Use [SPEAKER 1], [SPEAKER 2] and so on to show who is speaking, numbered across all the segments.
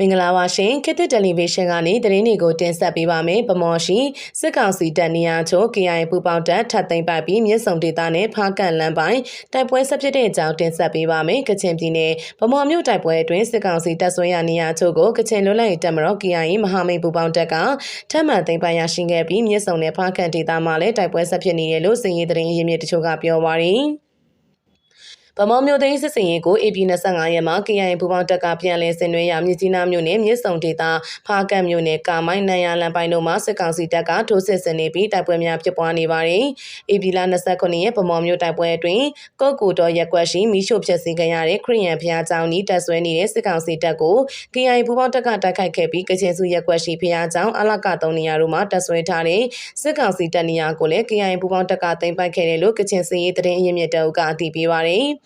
[SPEAKER 1] မင်္ဂလာပါရှင်ခေတ်သစ်တယ်လီဗီရှင်းကနေသတင်းတွေကိုတင်ဆက်ပေးပါမယ်ဗမော်ရှိစစ်ကောင်စီတပ်နေရာချို KI ပူပေါင်းတပ်ထပ်သိမ်းပိုက်ပြီးမြစ်ဆုံဒေသနဲ့ဖားကန်လမ်းပိုင်းတိုက်ပွဲဆက်ဖြစ်တဲ့အကြောင်းတင်ဆက်ပေးပါမယ်ကချင်ပြည်နယ်ဗမော်မြို့တိုက်ပွဲအတွင်းစစ်ကောင်စီတပ်ဆွဲရနေရာချိုကိုကချင်လွတ်လပ်ရေးတပ်မတော် KI မဟာမိတ်ပူပေါင်းတပ်ကထပ်မံသိမ်းပိုက်ရရှိခဲ့ပြီးမြစ်ဆုံနဲ့ဖားကန်ဒေသမှာလည်းတိုက်ပွဲဆက်ဖြစ်နေတယ်လို့စင်ရေးသတင်းရင်းမြစ်တချို့ကပြောပါရယ် ဗမော်မျိုးသိန်းစစ်စင်ရေးကို AP 25ရက်မှာ KIA ပူပေါင်းတပ်ကပြန်လည်ဆင်နွှဲရမြစ်ကြီးနားမြို့နယ်မြစ်ဆုံဒေသဖားကတ်မြို့နယ်ကာမိုင်းနန်ရလန်ပိုင်းတို့မှာစစ်ကောင်စီတပ်ကထိုးစစ်ဆင်နေပြီးတိုက်ပွဲများဖြစ်ပွားနေပါတယ်။ AP လ29ရက်ဗမော်မြို့တိုက်ပွဲအတွင်းကော့ကူတော်ရက်ကွက်ရှိမိရှို့ဖျက်ဆီးခဲ့ရတဲ့ခရီးရန်ဖျားကျောင်းဤတပ်ဆွဲနေတဲ့စစ်ကောင်စီတပ်ကို KIA ပူပေါင်းတပ်ကတိုက်ခိုက်ခဲ့ပြီးကချင်စုရက်ကွက်ရှိဖျားကျောင်းအလက3နေရာတို့မှာတပ်ဆွဲထားတဲ့စစ်ကောင်စီတပ်နေရာကိုလည်း KIA ပူပေါင်းတပ်ကသိမ်းပိုက်ခဲ့တယ်လို့ကချင်စီရေးသတင်းအရင်းမြစ်တအုပ်ကအသိပေးပါတယ်။၎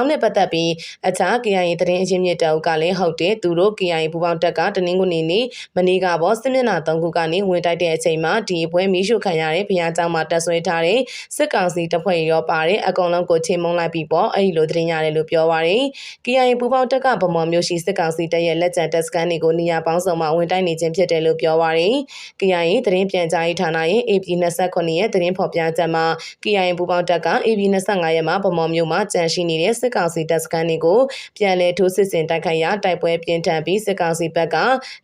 [SPEAKER 1] င်းနဲ့ပတ်သက်ပြီးအခြား KIA သတင်းအရင်းမြစ်တောက်ကလည်းဟုတ်တယ်သူတို့ KIA ပူပေါင်းတပ်ကတနင်္ဂနွေနေ့မနေ့ကပေါ်စစ်မျက်နှာ၃ခုကနေဝင်တိုက်တဲ့အချိန်မှာဒီပွဲမီးရှို့ခံရတဲ့ဘုရားကျောင်းမှာတက်ဆွဲထားတဲ့စစ်ကောင်စီတပ်ဖွဲ့ရောပါတဲ့အကောင်လုံးကိုချိန်မုံလိုက်ပြီးပေါ့အဲ့ဒီလိုသတင်းရတယ်လို့ပြောပါရယ် KIA ပူပေါင်းတပ်ကဗမော်မျိုးရှိစစ်ကောင်စီတပ်ရဲ့လက်ကျန်တပ်စခန်းတွေကိုနေရာပေါင်းစုံမှာဝင်တိုက်နေခြင်းဖြစ်တယ်လို့ပြောပါရယ် KIA သတင်းပြန်ကြားရေးဌာနရဲ့ AP 29ရဲ့သတင်းဖော်ပြချက်မှာ KIA ပူပေါင်းတပ်က AP 25ရက်မှာဗမော်မျိုးမှာကြန့်ရှိနေတဲ့စစ်ကောင်စီတပ်စခန်းတွေကိုပြန်လည်ထိုးစစ်ဆင်တိုက်ခိုက်ရာတိုက်ပွဲပြင်းထန်ပြီးစစ်ကောင်စီဘက်က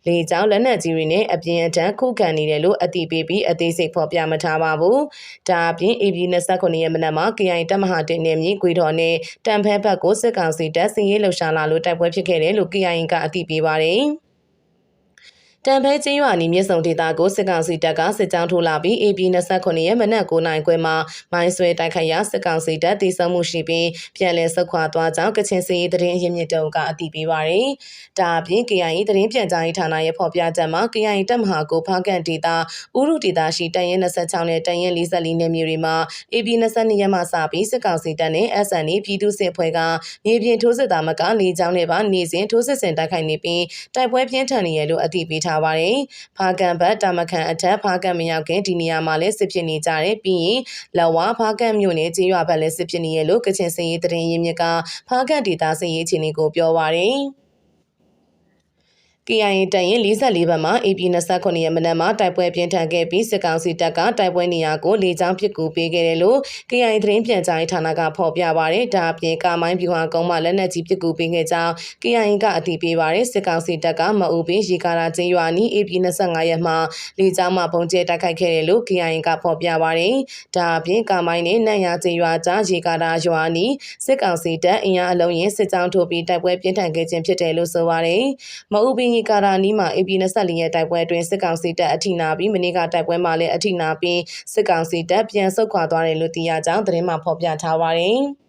[SPEAKER 1] လေကြောင်းလက်နက်ကြီးတွေနဲ့အပြင်းအထန်ခုခံနေတယ်လို့အသိပေးပြီးအသေးစိတ်ဖော်ပြမထားပါဘူး။ဒါအပြင် AB 29ရက်မနက်မှာ KI တပ်မဟာတင်နေမြင့်ကွေတော်နဲ့တန်ဖဲဘက်ကိုစစ်ကောင်စီတပ်စင်ရေးလှုပ်ရှားလာလို့တိုက်ပွဲဖြစ်ခဲ့တယ်လို့ KI ကအသိပေးပါတယ်။ တံဖဲချင်းရွာနီမြစ်ဆုံဒေသကိုစစ်ကောင်စီတပ်ကစစ်ကြောင်းထိုးလာပြီး AP 29ရက်မနက်9:00နာရီခွဲမှာမိုင်းဆွဲတိုက်ခိုက်ရာစစ်ကောင်စီတပ်တည်ဆုံမှုရှိပြီးပြန်လည်ဆုတ်ခွာသွားကြောင်းကချင်စီသတင်းရင်းမြစ်တုံးကအတည်ပြုပါရယ်။ဒါအပြင် KIA သတင်းပြန်ကြားရေးဌာနရဲ့ဖော်ပြချက်မှာ KIA တပ်မဟာကိုဖားကန်ဒေသဥရုဒေသရှိတန်ရင်26နဲ့တန်ရင်44နယ်မြေတွေမှာ AP 22ရက်မှစပြီးစစ်ကောင်စီတပ်နဲ့ SNA ပြည်သူ့စစ်ဖွဲ့ကမြေပြင်ထိုးစစ်သားမကလေကြောင်းနဲ့ပါနေစဉ်ထိုးစစ်ဆင်တိုက်ခိုက်နေပြီးတိုက်ပွဲပြင်းထန်နေရလို့အတည်ပြုထားထားပါတယ်။ဖားကန်ဘတ်တာမခန်အထက်ဖားကန်မရောက်ခင်ဒီနေရာမှာလည်းစစ်ဖြစ်နေကြတယ်ပြီးရင်လဝါဖားကန်မြို့နယ်ကျေးရွာဘက်လည်းစစ်ဖြစ်နေရလို့ကချင်စင်ရေးတရင်ရင်းမြစ်ကဖားကန်ဒေသစင်ရေးအခြေအနေကိုပြောပါရယ်။ KIA တရင်44ဘက်မှာ AP 29ရက်မနက်မှာတိုက်ပွဲပြင်းထန်ခဲ့ပြီးစစ်ကောင်စီတပ်ကတိုက်ပွဲနေရာကိုလေကြောင်းပစ်ကူပေးခဲ့တယ်လို့ KIA သတင်းပြန်ကြားရေးဌာနကဖော်ပြပါရယ်ဒါအပြင်ကာမိုင်းဗျူဟာကုန်းမှာလက်နက်ကြီးပစ်ကူပေးခဲ့ကြောင်း KIA ကအတည်ပြုပါရယ်စစ်ကောင်စီတပ်ကမအူပင်ရေကာရာချင်းရွာနီး AP 25ရက်မှာလေကြောင်းမှာပုံကျဲတိုက်ခိုက်ခဲ့တယ်လို့ KIA ကဖော်ပြပါရယ်ဒါအပြင်ကာမိုင်းနဲ့နန့်ရချင်းရွာကြားရေကာရာရွာနီးစစ်ကောင်စီတပ်အင်အားအလုံးရင်စစ်ကြောင်းထိုးပြီးတိုက်ပွဲပြင်းထန်ခဲ့ခြင်းဖြစ်တယ်လို့ဆိုပါရယ်မအူပင်ရီကာရာနီးမှာ AP 24ရဲ့တိုက်ပွဲအတွင်းစစ်ကောင်စီတပ်အထိနာပြီးမနေ့ကတိုက်ပွဲမှာလည်းအထိနာပြီးစစ်ကောင်စီတပ်ပြန်ဆုတ်ခွာသွားတယ်လို့သိရကြောင်းသတင်းမှာဖော်ပြထားပါတယ်။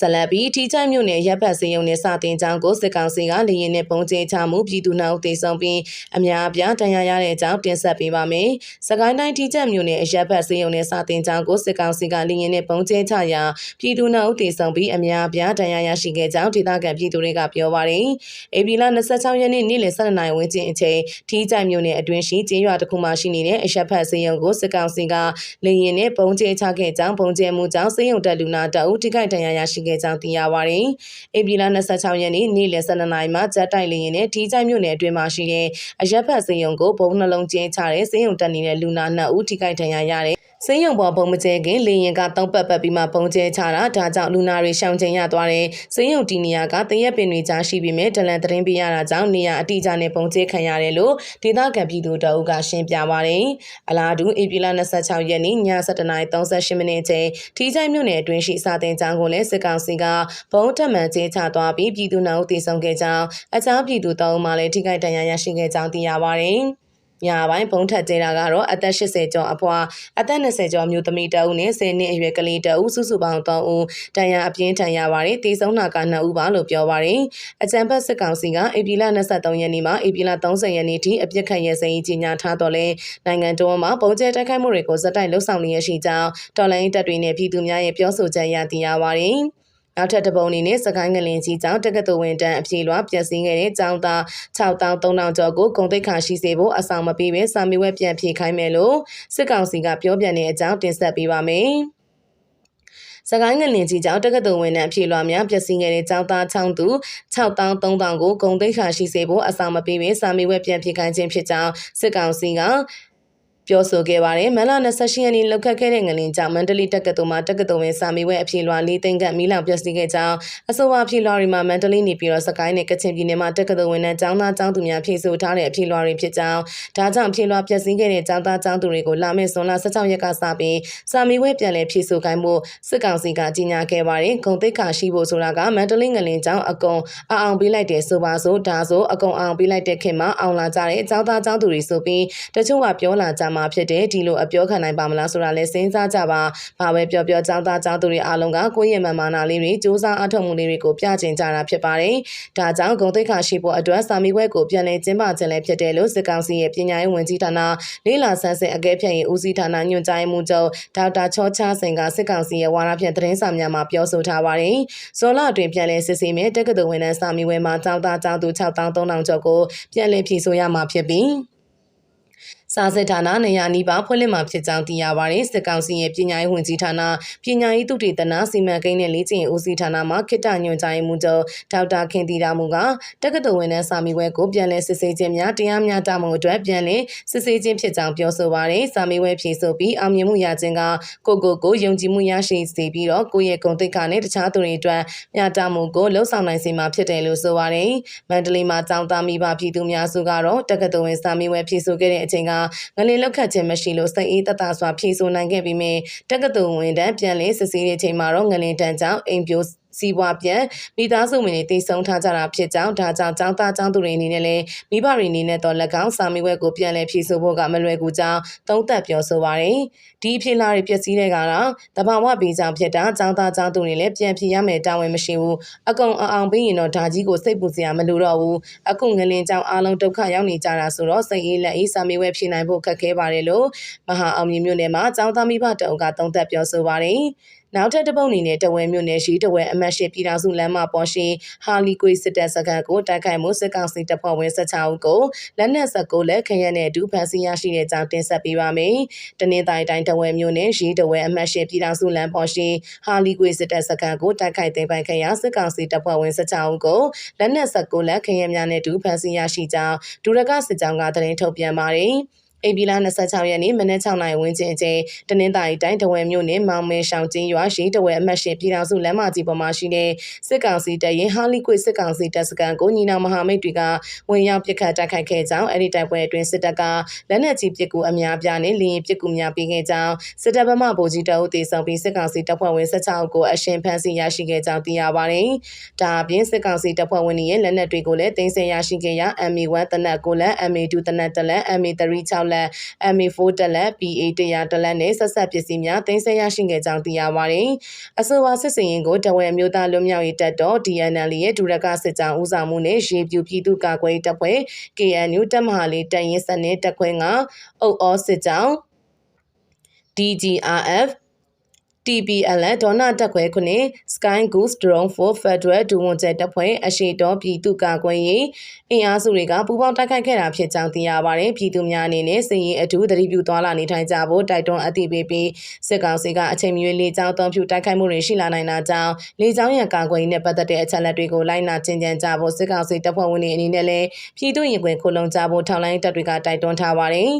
[SPEAKER 1] ဇလန်ပီထီချိုင်မြို့နယ်ရပ်ဖက်စေယုံနဲ့စာတင်ချောင်းကိုစစ်ကောင်စီကလေရင်နဲ့ပုံကျဲချမှုပြည်သူနှောက်တေဆုံးပြီးအများအပြားတန်ရာရတဲ့အကြောင်းတင်ဆက်ပေးပါမယ်။စကိုင်းတိုင်းထီချိုင်မြို့နယ်ရပ်ဖက်စေယုံနဲ့စာတင်ချောင်းကိုစစ်ကောင်စီကလေရင်နဲ့ပုံကျဲချရာပြည်သူနှောက်တေဆုံးပြီးအများအပြားတန်ရာရရှိခဲ့ကြောင်းဒေသခံပြည်သူတွေကပြောပါတယ်။အေပီလာ26ရက်နေ့နေ့လယ်12နာရီဝန်းကျင်အချိန်ထီချိုင်မြို့နယ်အတွင်းရှိကျေးရွာတစ်ခုမှရှိနေတဲ့အရပ်ဖက်စေယုံကိုစစ်ကောင်စီကလေရင်နဲ့ပုံကျဲချခဲ့ကြောင်းပုံကျဲမှုကြောင့်စေယုံတက်လူနာတအုပ်ထိခိုက်တန်ရာရရှိခဲ့ကြောင်းသိရပါတယ်။ဧပြီလ26ရက်နေ့နေ့လယ်12နာရီမှာဂျက်တိုက်လေယာဉ်နဲ့ဒီကြိုင်မြို့နယ်အတွင်းမှာရှိတဲ့အရက်ဖက်စေယုံကိုဘုံနှလုံးကျင်းချတဲ့စေယုံတက်နေတဲ့လူနာ2ဦးထိခိုက်ဒဏ်ရာရတယ်။ စေယုံပေါ်ဘုံမကျဲခင်လေရင်ကသုံးပတ်ပတ်ပြီးမှဘုံကျဲချတာဒါကြောင့်လူနာတွေရှောင်ကျဉ်ရသွားတယ်။စေယုံတီနီယာကတရက်ပင်တွေကြားရှိပြီးမြဲဒလန်သတင်းပေးရတာကြောင့်နေရာအတိအကျနဲ့ဘုံကျဲခံရတယ်လို့ဒေသခံပြည်သူတအုပ်ကရှင်းပြပါတယ်။အလားတူဧပြီလ26ရက်နေ့ည7:38မိနစ်အချိန်ထီးချိုင်မြို့နယ်အတွင်းရှိစာတင်ကျောင်းကိုလည်းစစ်ကောင်စီကဘုံထမှန်ကျင်းချသွားပြီးပြည်သူနှုတ်တည်ဆုံခဲ့ကြောင်းအခြားပြည်သူသုံးဦးမှလည်းထိခိုက်ဒဏ်ရာရရှိခဲ့ကြောင်းသိရပါတယ်။ ညပိုင်းဘုံထက်ကျဲတာကတော့အသက်80ကျော်အဖွာအသက်20ကျော်မျိုးသမီးတအုပ်နဲ့10နှစ်အရွယ်ကလေးတအုပ်စုစုပေါင်း3ဦးတန်ရာအပြင်းထန်ရပါတယ်တည်ဆုံးနာက2ဦးပါလို့ပြောပါတယ်အကြံဖက်စစ်ကောင်စီကဧပြီလ23ရက်နေ့မှာဧပြီလ30ရက်နေ့ထိအပြစ်ခတ်ရစရင်ကြီးညာထားတော့လဲနိုင်ငံတော်မှာပုံကျဲတိုက်ခိုက်မှုတွေကိုဇက်တိုက်လှုပ်ဆောင်နေရရှိကြောင်းတော်လိုင်းတပ်တွေနဲ့ပြည်သူများရဲ့ပြောဆိုချက်ရသိရပါတယ် နောက်ထပ်တပုံအနေနဲ့စကိုင်းငလင်ကြီးကျောင်းတက္ကသိုလ်ဝင်တန်းအပြေလွှာပျက်စီးခဲ့တဲ့ကျောင်းသား6300ကျော်ကိုဂုံတိတ်ခါရှိစေဖို့အဆောင်မပေးဘဲစာမေးပွဲပြန်ဖြေခိုင်းမယ်လို့စစ်ကောင်စီကပြောပြနေတဲ့အကြောင်းတင်ဆက်ပေးပါမယ်။စကိုင်းငလင်ကြီးကြောင့်တက္ကသိုလ်ဝင်နှံအဖြေလွှာများပျက်စီးခဲ့တဲ့ကျောင်းသားချောင်းသူ6300ကိုဂုံတိတ်ခါရှိစေဖို့အဆောင်မပေးဘဲစာမေးပွဲပြန်ဖြေခိုင်းခြင်းဖြစ်ကြောင်းစစ်ကောင်စီက ပြောဆိုခဲ့ပါတယ်။မန်လာ28ရက်နေ့လောက်ခတ်ခဲ့တဲ့ငလင်ကြောင့်မန္တလေးတက္ကသိုလ်မှာတက္ကသိုလ်ဝင်စာမေးပွဲအဖြေလွှာ၄သိန်းခန့်မီးလောင်ပျက်စီးခဲ့ကြောင်းအဆိုပါအဖြေလွှာတွေမှာမန္တလေးနေပြည်တော်စကိုင်းနဲ့ကချင်ပြည်နယ်မှာတက္ကသိုလ်ဝင်တဲ့ကျောင်းသားကျောင်းသူများဖြေဆိုထားတဲ့အဖြေလွှာတွေဖြစ်ကြောင်းဒါကြောင့်အဖြေလွှာပျက်စီးခဲ့တဲ့ကျောင်းသားကျောင်းသူတွေကိုလာမယ့်ဇွန်လ16ရက်ကစပြီးစာမေးပွဲပြန်လည်ဖြေဆိုခိုင်းဖို့စစ်ကောင်စီကကြီးညာခဲ့ပါတယ်။ဂုံတိတ်ခါရှိဖို့ဆိုတာကမန္တလေးငလင်ကျောင်းအကုံအအောင်ပေးလိုက်တယ်ဆိုပါစို့ဒါဆိုအကုံအောင်ပေးလိုက်တဲ့ခင်မှာအောင်လာကြတဲ့ကျောင်းသားကျောင်းသူတွေဆိုပြီးတချို့ကပြောလာကြမှာဖြစ်တယ်ဒီလိုအပြောခံနိုင်ပါမလားဆိုတာလဲစဉ်းစားကြပါဘာပဲပြောပြောကျောင်းသားကျောင်းသူတွေအားလုံးကကိုယ့်ရဲ့မန်မာနာလေးတွေစူးစမ်းအထောက်မှုလေးတွေကိုပြကျင်ကြတာဖြစ်ပါတယ်ဒါကြောင့်ဂုံတိတ်ခါရှိဖို့အတွက်စာမေးပွဲကိုပြန်လည်ကျင်းပခြင်းလည်းဖြစ်တယ်လို့စစ်ကောင်စီရဲ့ပညာရေးဝန်ကြီးဌာနလေးလာဆန်းစစ်အကဲဖြတ်ရေးဦးစီးဌာနညွှန်ကြားရေးမှူးချုပ်ဒေါက်တာချောချားစင်ကစစ်ကောင်စီရဲ့ဝါဒဖြန့်သတင်းစာများမှာပြောဆိုထားပါတယ်ဇွန်လအတွင်းပြန်လည်စစ်ဆေးမဲ့တက္ကသိုလ်ဝန်ထမ်းစာမေးပွဲမှာကျောင်းသားကျောင်းသူ6300ကျော်ကိုပြန်လည်ဖြေဆိုရမှာဖြစ်ပြီး စာစစ်ဌာနနေရာနီးပါးဖွင့်လှစ်မှာဖြစ်ကြောင်းသိရပါတယ်စစ်ကောင်စီရဲ့ပညာရေးဝန်ကြီးဌာနပညာရေးသုတေသနစီမံကိန်းနဲ့လေ့ကျင့်ရေးဦးစီးဌာနမှခိတ္တညွှန်ကြားရေးမှူးချုပ်ဒေါက်တာခင်တီတာမူကတက္ကသိုလ်ဝင်တဲ့စာမေးပွဲကိုပြန်လည်စစ်ဆေးခြင်းများတရားမျှတမှုအတွက်ပြန်လည်စစ်ဆေးခြင်းဖြစ်ကြောင်းပြောဆိုပါတယ်စာမေးပွဲဖြေဆိုပြီးအောင်မြင်မှုရခြင်းကကိုကိုကိုယုံကြည်မှုရရှိစေပြီးတော့ကိုယ့်ရဲ့ဂုဏ်သိက္ခာနဲ့တခြားသူတွေအတွက်မျှတမှုကိုလှုံ့ဆော်နိုင်စေမှာဖြစ်တယ်လို့ဆိုပါတယ်မန္တလေးမှာကျောင်းသားမိဘပြည်သူများစုကတော့တက္ကသိုလ်ဝင်စာမေးပွဲဖြေဆိုခဲ့တဲ့အချိန်ကငလင်လောက်ခတ်ခြင်းမရှိလို့စိတ်အေးတတစွာဖြေဆိုနိုင်ခဲ့ပြီးမြဲတက္ကသိုလ်ဝင်တန်းပြန်လည်စစ်ဆေးတဲ့အချိန်မှာတော့ငလင်တန်းကြောင့်အိမ်ပြို စီးပွားပြန်မိသားစုဝင်တွေတည်ဆုံထားကြတာဖြစ်ကြောင်းဒါကြောင့်ចောင်းသားចောင်းသူတွေအနေနဲ့လည်းမိဘတွေအနေနဲ့တော့၎င်းစာမေးပွဲကိုပြန်လည်ဖြေဆိုဖို့ကမလွယ်ကူကြောင်းသုံးသပ်ပြောဆိုပါရယ်ဒီအဖြစ်လာတွေပျက်စီးတဲ့ကတော့တဘာဝဘေးကြောင့်ဖြစ်တာចောင်းသားចောင်းသူတွေလည်းပြန်ဖြေရမယ်တာဝန်မရှိဘူးအကုန်အအောင်ပြီးရင်တော့ဒါကြီးကိုစိတ်ပူစရာမလိုတော့ဘူးအခုငလင်ကြောင့်အားလုံးဒုက္ခရောက်နေကြတာဆိုတော့စိတ်အေးလက်အေးစာမေးပွဲဖြေနိုင်ဖို့ခက်ခဲပါတယ်လို့မဟာအောင်မြင်မြို့နယ်မှာចောင်းသားမိဘတအုပ်ကသုံးသပ်ပြောဆိုပါရယ် နောက်ထပ်တစ်ပုတ်အနေနဲ့တဝဲမြို့နယ်ရှိတဝဲအမတ်ရှိပြည်ထောင်စုလမ်းမပေါ်ရှိဟာလီကွေစစ်တပ်စခန်းကိုတိုက်ခိုက်မှုစစ်ကောင်စီတပ်ဖွဲ့ဝင်16ဦးကိုလက်နက်စကုလက်ခရရက်နဲ့အတူဖမ်းဆီးရရှိတဲ့ကြောင်းတင်ဆက်ပေးပါမယ်။တနင်္သာရီတိုင်းတဝဲမြို့နယ်ရှိတဝဲအမတ်ရှိပြည်ထောင်စုလမ်းပေါ်ရှိဟာလီကွေစစ်တပ်စခန်းကိုတိုက်ခိုက်သိမ်းပိုက်ခဲ့ရာစစ်ကောင်စီတပ်ဖွဲ့ဝင်16ဦးကိုလက်နက်စကုလက်ခရရက်များနဲ့အတူဖမ်းဆီးရရှိကြောင်းဒူရကစစ်ကြောင်းကသတင်းထုတ်ပြန်ပါတယ်။ ဧပြီလ26ရက်နေ့မနက်6နာရီဝန်းကျင်အချိန်တနင်္သာရီတိုင်းတဝဲမြို့နယ်မောင်မဲရှောင်းကျင်းရွာရှိတဝဲအမတ်ရှင်ပြည်ထောင်စုလမ်းမကြီးပေါ်မှာရှိတဲ့စစ်ကောင်စီတပ်ရင်ဟာလီကွေစစ်ကောင်စီတပ်စကန်ကိုညီနောင်မဟာမိတ်တွေကဝင်ရောက်ပစ်ခတ်တိုက်ခိုက်ခဲ့ကြောင်းအဲ့ဒီတိုက်ပွဲအတွင်းစစ်တပ်ကလက်နက်ကြီးပစ်ကူအများပြားနဲ့လင်းပစ်ကူများပေးခဲ့ကြောင်းစစ်တပ်ဗမာဗိုလ်ကြီးတအုပ်တေဆောင်ပြီးစစ်ကောင်စီတပ်ဖွဲ့ဝင်16ကိုအရှင်ဖမ်းဆီးရရှိခဲ့ကြောင်းသိရပါတယ်။ဒါအပြင်စစ်ကောင်စီတပ်ဖွဲ့ဝင်တွေရဲ့လက်နက်တွေကိုလည်းတင်ဆက်ရရှိခဲ့ရာ MA1 တနက်ကိုလည်း MA2 တနက်တလက် MA3 6လက် MA4 တက်လက် PA 100တက်လက်နဲ့ဆက်ဆက်ပစ္စည်းများတင်ဆက်ရရှိခဲ့ကြောင်း သိရပါတယ်။အဆိုပါစစ်စင်ရင်ကိုတဝဲမျိုးသားလွတ်မြောက်ရေးတပ်တော် DNL ရဲ့ဒူရကစစ်ကြောင်းဦးဆောင်မှုနဲ့ရေပြူပြည်သူ့ကာကွယ်တပ်ဖွဲ့ KNU တပ်မဟာလေးတပ်ရင်းစနစ်တပ်ခွဲကအုပ်အောစစ်ကြောင်း DGRF TPL ဒေါနာတက်ခွဲခုနှစ် Sky Goose Drone for Federal ဒူဝန်ကျဲတပ်ဖွဲ့အရှိတော်ပြည်သူ့ကာကွယ်ရေးအင်အားစုတွေကပူးပေါင်းတိုက်ခိုက်ခဲ့တာဖြစ်ကြောင်းသိရပါတယ်ပြည်သူများအနေနဲ့စစ်ရေးအထူးသတိပြုသွားလာနေထိုင်ကြဖို့တိုက်တွန်းအသိပေးပြီးစစ်ကောင်စီကအချိန်မရွေးလေကြောင်းသုံးဖြူတိုက်ခိုက်မှုတွေရှိလာနိုင်တာကြောင့်လေကြောင်းရန်ကာကွယ်ရေးနဲ့ပတ်သက်တဲ့အချက်လက်တွေကိုလိုက်နာကျင့်ကြံကြဖို့စစ်ကောင်စီတပ်ဖွဲ့ဝင်တွေအနေနဲ့လည်းပြည်သူ့ရင်ခွင်ခုလုံကြဖို့ထောက်လိုင်းတပ်တွေကတိုက်တွန်းထားပါတယ်